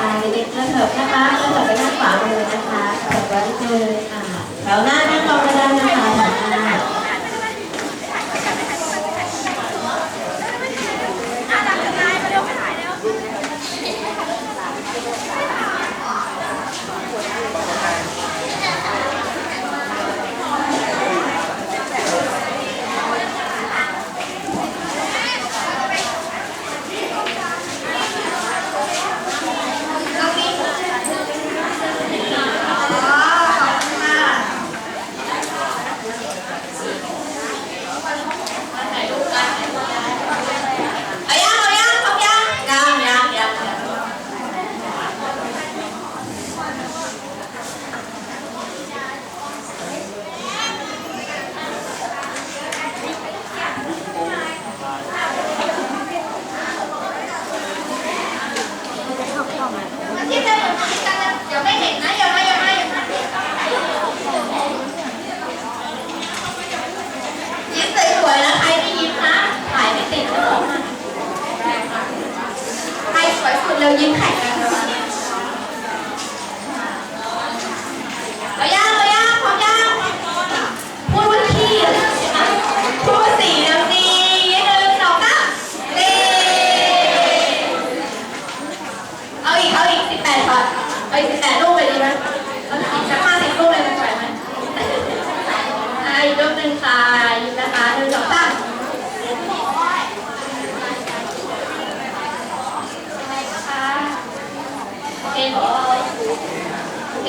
อ่าเด็กๆเริ่มเถิบนะคะเริ่มเถิบไปด้านขวามือนะคะเถิบไว้นิดนึงอะแถวหน้านะคะแถวหน้า เอายังเอายังครบยังยังยังยังที่เดินอยู่ที่กันนะ เดี๋ยวไม่เห็นนะอย่ามาอย่ามาอย่ามายิ้มสวยๆนะใครไม่ยิ้มนะถ่ายไม่ติดนะบอกให้ใครสวยสุดเร็วยิ้มแข่งกัน เลยดีไหมเอาอีกสัห้าสิบลูกเลยมันไหวไหมอะอีกลูกหนึ่งค่ะอีกนะคะหนึ่งสองสามโอเค